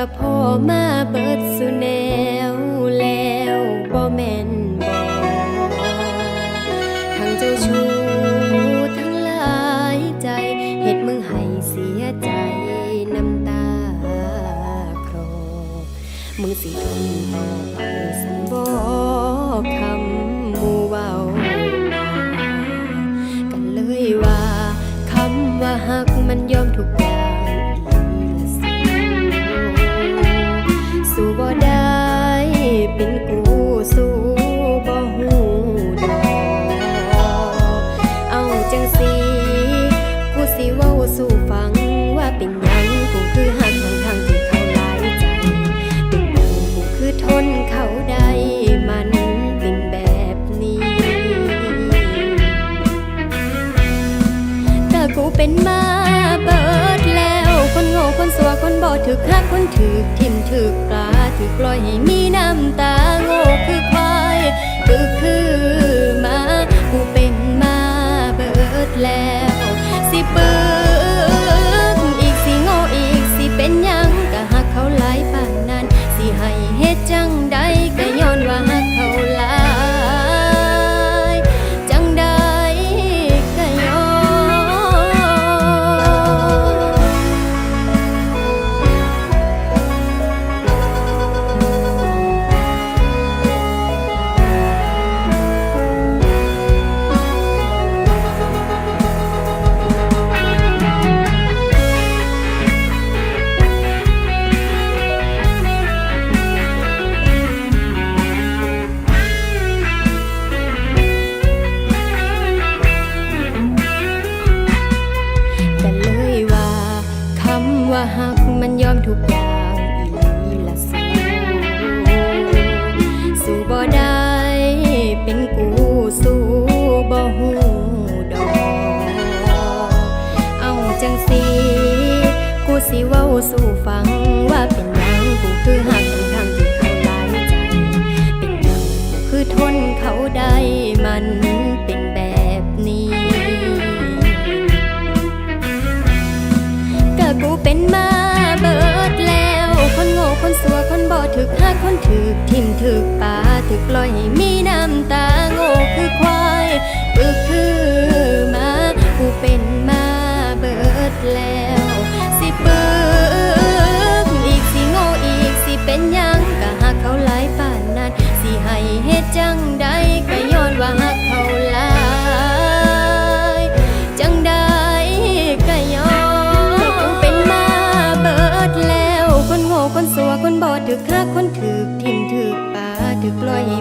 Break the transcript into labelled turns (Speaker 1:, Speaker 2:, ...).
Speaker 1: ก็พ่อมาเบิดสุแนวแล้วบ่แม่นบ่ทั้งเจ้าชู้ทั้งหลายใจเฮ็ดมึงให้เสียใจน้ำตาครอมึงสิทนต่อไปสันบ่เขา จังสีกูสิเว้าสู่ฟังว่าเป็นหยังกูคือหักทั้งทางที่เขาหลายใจ เป็นหยังกูคือทนเขาได้มันเป็นแบบนี้ก็กูเป็นมาเบิดแล้วคนโง่คนสัวคนบ่ถึกหักคนถึกทิมถึกปลาถึกลอยให้มีน้ำตาโง่คือควายคือคือ หักมันยอมทุกอย่าง ถึกทิมถึกป่าถึกปล่อยให้มีน้ำตา ถูกปลอยให้